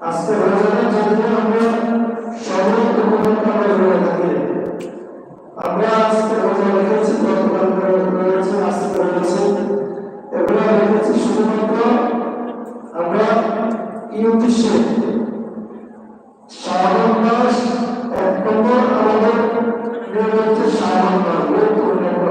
আজকে রোজাটা যদিও আমরা সবাই উপভোগ করে রয়ে থাকি আমরা আজকে রোজা রেখেছি গতকাল রয়েছে, আজকে রয়েছে। এগুলো রেখেছি শুধুমাত্র আমরা কি উদ্দেশ্যে শ্রাবণ মাস এক নম্বর আমাদের নিয়ম হচ্ছে শ্রাবণ মাস। গুরুত্বপূর্ণ একটা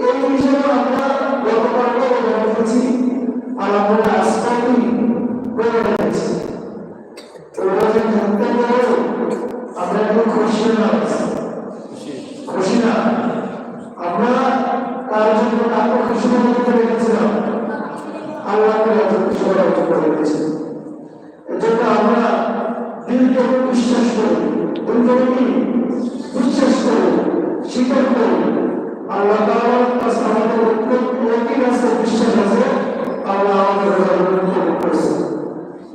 এই হিসেবে আমরা গতকালকে আর আমরা আজকালই বলে রেখেছি ওরা যে থাকতে পারে আমরা একটু খুশি না খুশি না আমরা তার জন্য তাকে খুশি করতে রেখেছিলাম আল্লাহকে এত খুশি করা করে রেখেছি এজন্য আমরা দিল থেকে বিশ্বাস করি দিল থেকে কি বিশ্বাস করি স্বীকার করি আল্লাহ তাআলার কাছে আমাদের একই বিশ্বাস আছে আল্লাহ আমাদের জন্য কবুল করেছে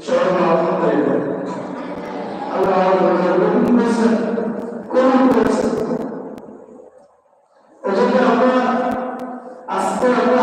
সবাই আলহামদুলিল্লাহ আল্লাহ আমাদের জন্য করেছে কবুল করেছে এজন্য আমরা আজকে আমরা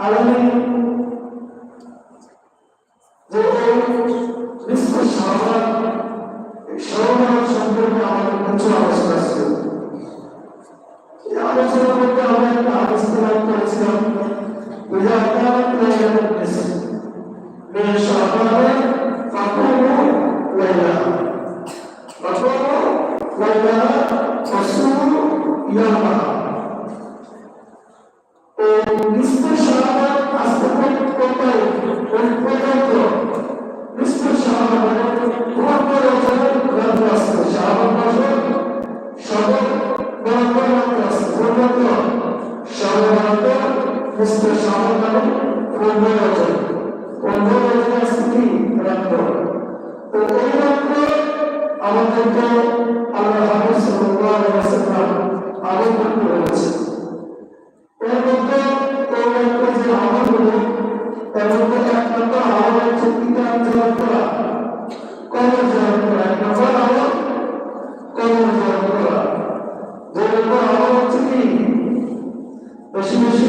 আগামী সম্পর্কে পূর্ব রচনা তো এই রাত্রে আমাদেরকে আল্লাহ হাফিজ সাল্লাহ আলাইসাল্লাম আবেদন করেছে। মধ্যে এই মধ্যে এক নম্বর আমাদের চুক্তিটা জয় করা। কবর জয় করা করা। দুই নম্বর হচ্ছে কি বেশি বেশি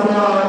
ربنا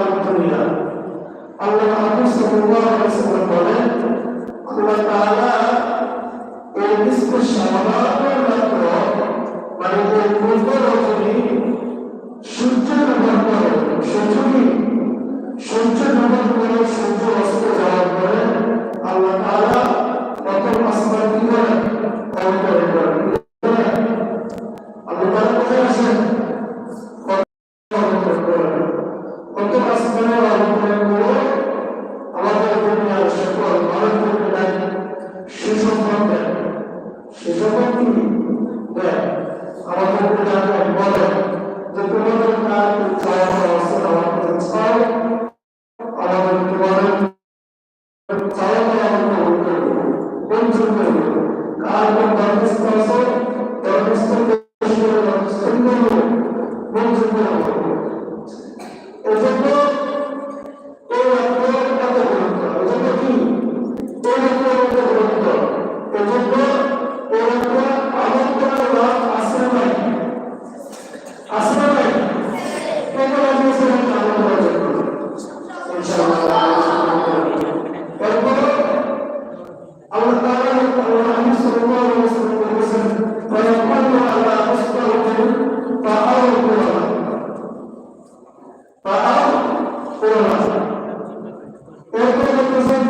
এরপরে বলতেছেন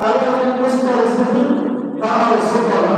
আল্লাহ মুস্তার সুফি তাহার সুফলা